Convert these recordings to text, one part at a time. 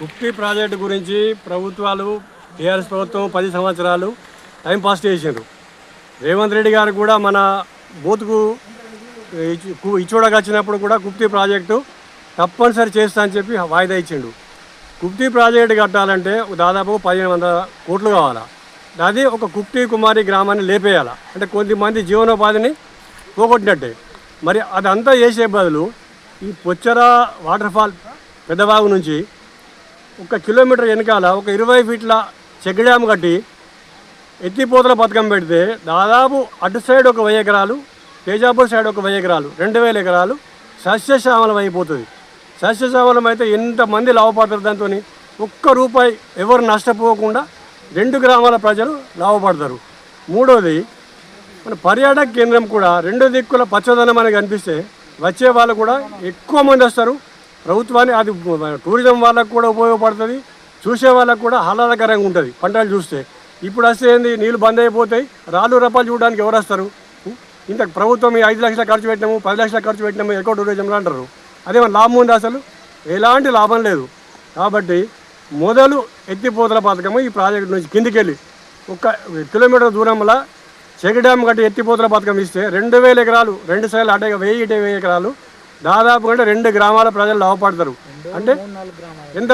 Khukri project గురించి ప్రభుత్వాలు TRS ప్రభుత్వం పది సంవత్సరాలు టైం పాస్ చేసిండ్రు. రేవంత్ రెడ్డి గారు కూడా మన బూత్కు ఇచ్చు- ఇచ్చోడకు వచ్చినప్పుడు కూడా కుప్తి ప్రాజెక్టు తప్పనిసరి చేస్తా అని చెప్పి వాయిదా ఇచ్చిండు. కుప్తి ప్రాజెక్టు కట్టాలంటే దాదాపు పదిహేను వందల కోట్లు కావాలా? అది ఒక కుప్తి కుమారి గ్రామాన్ని లేపేయాలా? అంటే కొంతమంది జీవనోపాధిని పోగొట్టినట్టే. మరి అదంతా చేసే బదులు ఈ పొచ్చర వాటర్ ఫాల్ పెద్దవాగు నుంచి ఒక కిలోమీటర్ వెనకాల ఒక ఇరవై ఫీట్ల చెక్ డ్యామ్ కట్టి ఎత్తిపోతల పథకం పెడితే దాదాపు అటు సైడ్ ఒక వెయ్యి ఎకరాలు తేజాపూర్ సైడ్ ఒక వెయ్యి ఎకరాలు రెండు వేల ఎకరాలు సస్యశ్యామలం అయిపోతుంది. సస్యశ్యామలం అయితే ఎంతమంది లాభపడతారు దాంతో ఒక్క రూపాయి ఎవరు నష్టపోకుండా రెండు గ్రామాల ప్రజలు లాభపడతారు. మూడోది మన పర్యాటక కేంద్రం కూడా రెండు దిక్కుల పచ్చదనం అని కనిపిస్తే వచ్చే వాళ్ళు కూడా ఎక్కువ మంది వస్తారు. ప్రభుత్వాన్ని అది టూరిజం వాళ్ళకు కూడా ఉపయోగపడుతుంది. చూసే వాళ్ళకు కూడా ఆహ్లాదకరంగా ఉంటుంది. పంటలు చూస్తే. ఇప్పుడు వస్తే ఏంది? నీళ్ళు బంద్ అయిపోతాయి. రాళ్ళు రపాలు చూడడానికి ఎవరు వస్తారు? ఇంత ప్రభుత్వం ఈ ఐదు లక్షల ఖర్చు పెట్టినాము పది లక్షల ఖర్చు పెట్టినాము ఎక్కువ టూరిజంలో అంటారు. అదే లాభం ఉంది అసలు? ఎలాంటి లాభం లేదు. కాబట్టి మొదలు ఎత్తిపోతల పథకము ఈ ప్రాజెక్టు నుంచి కిందికెళ్ళి. ఒక కిలోమీటర్ దూరంలో చెక్ డ్యామ్ కట్టి ఎత్తిపోతల పథకం ఇస్తే రెండు వేల ఎకరాలు రెండు సార్లు అడ్డగా వెయ్యి వెయ్యి ఎకరాలు దాదాపు అంటే రెండు గ్రామాల ప్రజలు లాభపడతారు అంటే ఎంత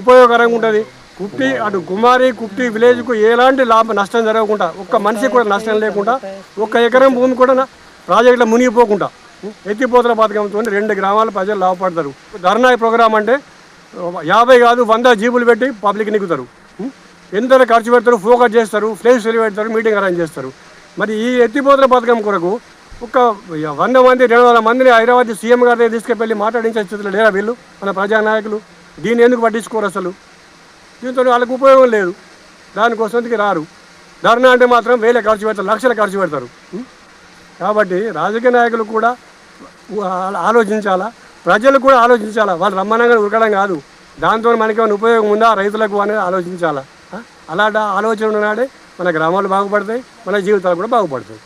ఉపయోగకరంగా ఉంటుంది? కుప్టి అటు కుమారి కుప్టి విలేజ్కు ఎలాంటి లాభ నష్టం జరగకుండా ఒక్క మనిషికి కూడా నష్టం లేకుండా ఒక్క ఎకరం భూమి కూడా ప్రాజెక్టులో మునిగిపోకుండా ఎత్తిపోతల పథకంతో రెండు గ్రామాల ప్రజలు లాభపడతారు ధర్నా ప్రోగ్రామ్ అంటే యాభై కాదు వంద జీబులు పెట్టి పబ్లిక్ నిగుతారు? ఎంత ఖర్చు పెడతారు ఫోకస్ చేస్తారు ఫ్లేస్ పెడతారు మీటింగ్ అరేంజ్ చేస్తారు. మరి ఈ ఎత్తిపోతల పథకం కొరకు ఒక వంద మంది రెండు వందల మందిని హైదరాబాద్ సీఎం గారి దగ్గర తీసుకెళ్ళి మాట్లాడించే స్థితిలో లేరా వీళ్ళు? మన ప్రజానాయకులు? దీన్ని ఎందుకు పట్టించుకోరు అసలు? దీంతో వాళ్ళకు ఉపయోగం లేదు. దానికోసంకి రారు. ధర్నా అంటే మాత్రం వేలే ఖర్చు పెడతారు లక్షలు ఖర్చు పెడతారు. కాబట్టి రాజకీయ నాయకులు కూడా ఆలోచించాలా? ప్రజలు కూడా ఆలోచించాలా? వాళ్ళు రమ్మనంగా ఉరకడం కాదు. దాంతో మనకేమైనా ఉపయోగం ఉందా రైతులకు అనేది ఆలోచించాలా? అలాంటి ఆలోచన ఉన్నాడే మన గ్రామాలు బాగుపడతాయి మన జీవితాలు కూడా బాగుపడతాయి.